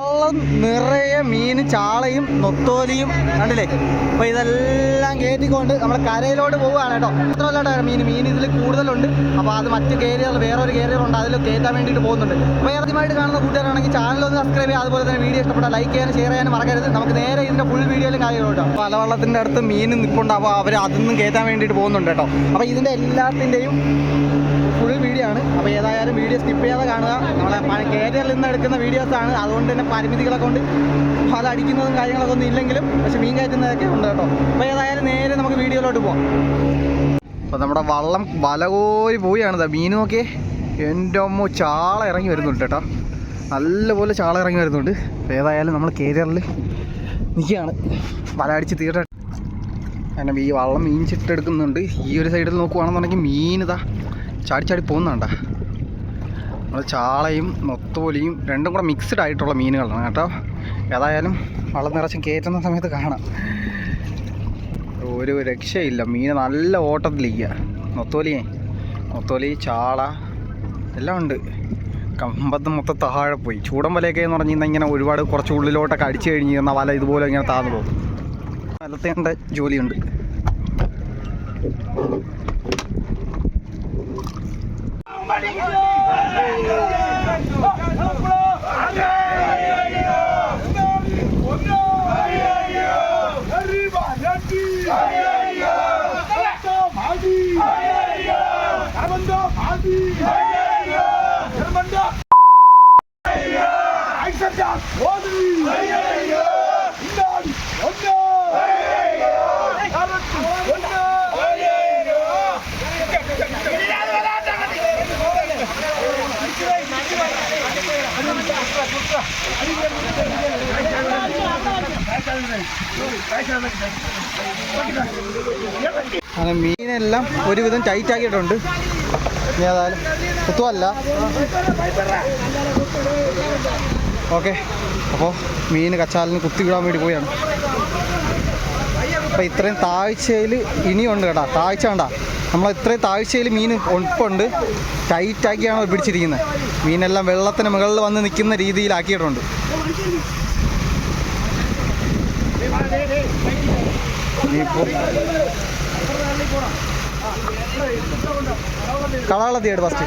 വള്ളം നിറയെ മീൻ ചാളയും നൊത്തോലിയും കണ്ടില്ലേ? അപ്പൊ ഇതെല്ലാം കയറ്റിക്കൊണ്ട് നമ്മൾ കരയിലോട്ട് പോവുകയാണ് കേട്ടോ. മാത്രമല്ല കേട്ടോ മീൻ മീൻ ഇതിൽ കൂടുതലുണ്ട്. അപ്പോൾ അത് മറ്റു കേരിയർ വേറൊരു ഉണ്ട് അതിൽ കയറ്റാൻ വേണ്ടിയിട്ട് പോകുന്നുണ്ട്. അപ്പോൾ ആദ്യമായിട്ട് കാണുന്ന കൂട്ടുകാരാണെങ്കിൽ ചാനൽ ഒന്ന് സബ്സ്ക്രൈബ് ചെയ്യുക. അതുപോലെ തന്നെ വീഡിയോ ഇഷ്ടപ്പെട്ട ലൈക്ക് ചെയ്യാനും ഷെയർ ചെയ്യാനും മറക്കരുത്. നമുക്ക് നേരെ ഇതിന്റെ ഫുൾ വീഡിയോയിലും കാര്യങ്ങളുണ്ട് അപ്പോൾ അലവെള്ളത്തിന്റെ അടുത്ത് മീൻ നിൽപ്പുണ്ട് അപ്പോൾ അവർ അതൊന്നും കയറ്റാൻ വേണ്ടിയിട്ട് പോകുന്നുണ്ട് കേട്ടോ. അപ്പോൾ ഇതിന്റെ എല്ലാത്തിന്റെയും ഫുൾ വീഡിയോ ആണ്. അപ്പോൾ ഏതായാലും വീഡിയോ സ്കിപ്പ് ചെയ്യാതെ കാണുക. നമ്മളെ കേരളത്തിൽ നിന്ന് എടുക്കുന്ന വീഡിയോസ് ആണ്. അതുകൊണ്ട് തന്നെ പരിമിതികളൊക്കെ ഉണ്ട്. അത് അടിക്കുന്നതും കാര്യങ്ങളൊക്കെ ഒന്നും ഇല്ലെങ്കിലും പക്ഷെ മീൻ കയറ്റുന്നതൊക്കെ ഉണ്ട് കേട്ടോ. അപ്പോൾ ഏതായാലും നേരെ നമുക്ക് വീഡിയോയിലോട്ട് പോവാം. അപ്പോൾ നമ്മുടെ വള്ളം വലകോരി പോവുകയാണ് മീൻ നോക്കിയേ. എന്റെ അമ്മ ചാള ഇറങ്ങി വരുന്നുണ്ട് കേട്ടോ. നല്ലപോലെ ചാള ഇറങ്ങി വരുന്നുണ്ട്. അപ്പോൾ ഏതായാലും നമ്മൾ കേരളിൽ നിൽക്കുകയാണ്. വല അടിച്ച് തീരട്ടെ കാരണം ഈ വള്ളം മീൻ ചിട്ടെടുക്കുന്നുണ്ട്. ഈ ഒരു സൈഡിൽ നോക്കുവാണെന്നുണ്ടെങ്കിൽ മീൻ ഇതാ ചാടി ചാടി പോകുന്നുണ്ട നമ്മൾ ചാളയും നൊത്തോലിയും രണ്ടും കൂടെ മിക്സ്ഡ് ആയിട്ടുള്ള മീനുകളാണ് കേട്ടോ. ഏതായാലും വള്ളം നിറച്ച് കയറ്റുന്ന സമയത്ത് കാണാം. ഒരു രക്ഷയില്ല. മീൻ നല്ല ഓട്ടത്തിലിരിക്കുക നൊത്തോലിയേ നൊത്തോലി ചാള എല്ലാം ഉണ്ട്. കമ്പത്ത് മൊത്തം താഴെ പോയി. ചൂടം വലയൊക്കെ എന്ന് പറഞ്ഞു കഴിഞ്ഞാൽ ഇങ്ങനെ ഒരുപാട് കുറച്ച് ഉള്ളിലോട്ടൊക്കെ അടിച്ചു കഴിഞ്ഞ് കഴിഞ്ഞാൽ വല ഇതുപോലെ ഇങ്ങനെ താന്നു പോകും. വലത്തേണ്ട ജോലിയുണ്ട്. Yeah! അങ്ങനെ മീനെല്ലാം ഒരുവിധം ടൈറ്റ് ആക്കിയിട്ടുണ്ട് ഏതായാലും കുത്തുമല്ല ഓക്കെ. അപ്പോൾ മീൻ കച്ചാലിന് കുത്തിവിടാൻ വേണ്ടി പോയാണ് അപ്പോൾ ഇത്രയും താഴ്ചയിൽ ഇനിയുണ്ട് കേട്ടോ. താഴ്ച കണ്ട നമ്മൾ ഇത്രയും താഴ്ചയിൽ മീൻ ഒപ്പുണ്ട് ടൈറ്റാക്കിയാണ് പിടിച്ചിരിക്കുന്നത് മീനെല്ലാം വെള്ളത്തിന് മുകളിൽ വന്ന് നിൽക്കുന്ന രീതിയിലാക്കിയിട്ടുണ്ട്. കളാളത്തിയായിട്ട് ഫസ്റ്റ്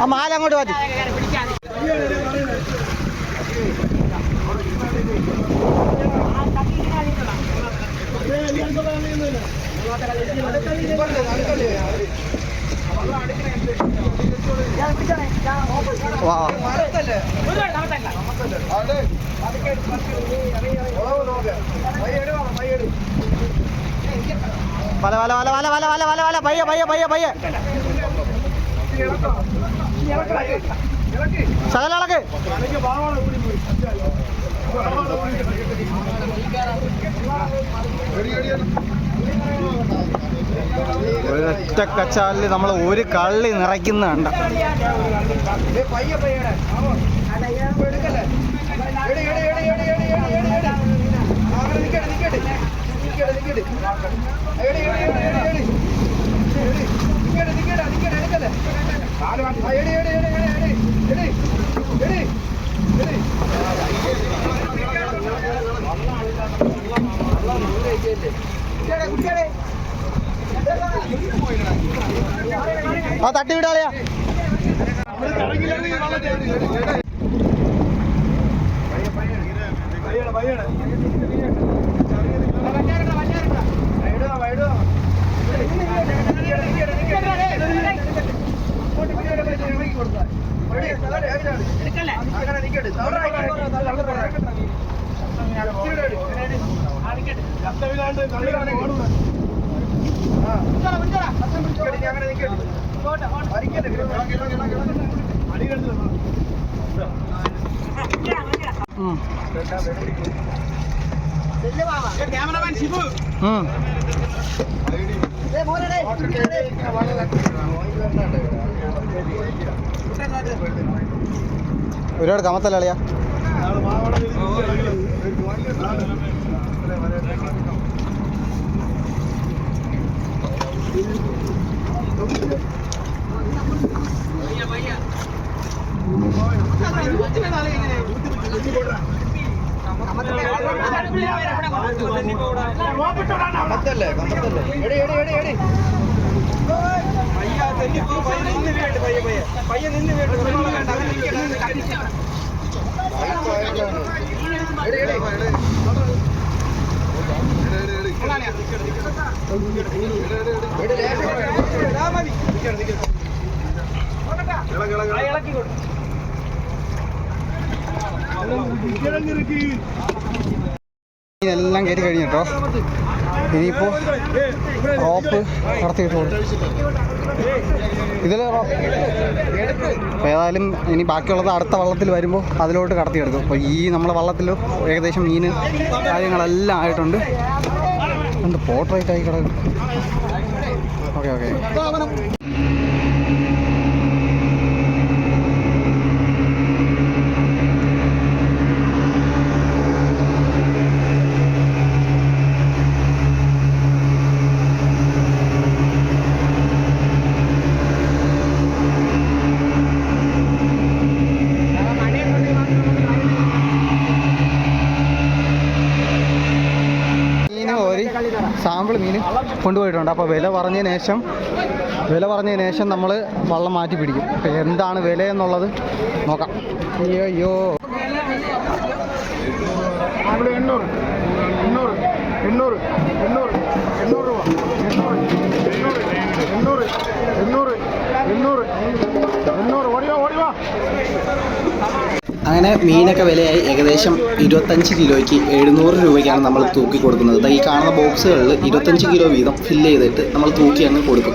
ആ മാല അങ്ങോട്ട് മതി വാ വല വല വല വല വല വല വല വല പയ്യ പയ്യ പയ്യ പയ്യ ശകല ഇളക്ക് ഒരൊറ്റ കച്ചാലിൽ നമ്മൾ ഒരു കള്ളി നിറയ്ക്കുന്ന കണ്ട. ആ തട്ടി വിടാളിയാ ഉം. ക്യാമറമാൻ ശിബു. ഒരുപാട് കമത്തല്ല അളിയാ കമത്തല്ലേ കമത്തല്ലേ എടി എടി എടി എടി പയ്യ തെന്നിപ്പോ പയ്യ നിന്ന് വീട്ട് പയ്യ പയ്യ പയ്യ നിന്ന് വീട്ട് വെള്ളം വേണ്ട അങ്ങനെ നിൽക്കട്ടെ എടി എടി എടി ലേശം ഇടാ കൊടു ഇതെല്ലാം കയറി കഴിഞ്ഞു കേട്ടോ. ഇനിയിപ്പോൾ റോപ്പ് കടത്തിയിട്ട് കൊടുക്കും. ഇതിൽ ഏതായാലും ഇനി ബാക്കിയുള്ളത് അടുത്ത വള്ളത്തിൽ വരുമ്പോൾ അതിലോട്ട് കടത്തിയെടുക്കും. അപ്പോൾ ഈ നമ്മളെ വള്ളത്തിൽ ഏകദേശം മീൻ കാര്യങ്ങളെല്ലാം ആയിട്ടുണ്ട്. എന്ത് പോർട്രേറ്റ് ആയി കിടക്കും ഓക്കെ ഓക്കെ മീൻ ഒരു സാമ്പിൾ മീൻ കൊണ്ടുപോയിട്ടുണ്ട്. അപ്പോൾ വില പറഞ്ഞതിന് ശേഷം വില പറഞ്ഞതിന് ശേഷം നമ്മൾ വള്ളം മാറ്റി പിടിക്കും. എന്താണ് വില എന്നുള്ളത് നോക്കാം. അയ്യോ അയ്യോ എണ്ണൂറ്. എണ്ണൂറ്. എണ്ണൂറ്. എണ്ണൂറ്. എണ്ണൂറ് രൂപ. എണ്ണൂറ്. എണ്ണൂറ്. എണ്ണൂറ്. എണ്ണൂറ്. എണ്ണൂറ്. ഓടിവാ ഓടിവാ അങ്ങനെ മീനൊക്കെ വിലയായി ഏകദേശം ഇരുപത്തഞ്ച് കിലോയ്ക്ക് എഴുന്നൂറ് രൂപയ്ക്കാണ് നമ്മൾ തൂക്കി കൊടുക്കുന്നത്. ഈ കാണുന്ന ബോക്സുകളിൽ ഇരുപത്തഞ്ച് കിലോ വീതം ഫില്ല് ചെയ്തിട്ട് നമ്മൾ തൂക്കി അങ്ങ് കൊടുക്കും.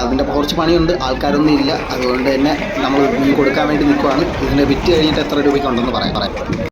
അതിന്റെ കുറച്ച് പണിയുണ്ട്. ആൾക്കാരൊന്നും ഇല്ല. അതുകൊണ്ട് തന്നെ നമ്മൾ മീൻ കൊടുക്കാൻ വേണ്ടി നിൽക്കുവാണ്. ഇതിന്റെ വിറ്റ് കഴിഞ്ഞിട്ട് എത്ര രൂപയ്ക്ക് ഉണ്ടെന്ന് പറയാം. പറയാം.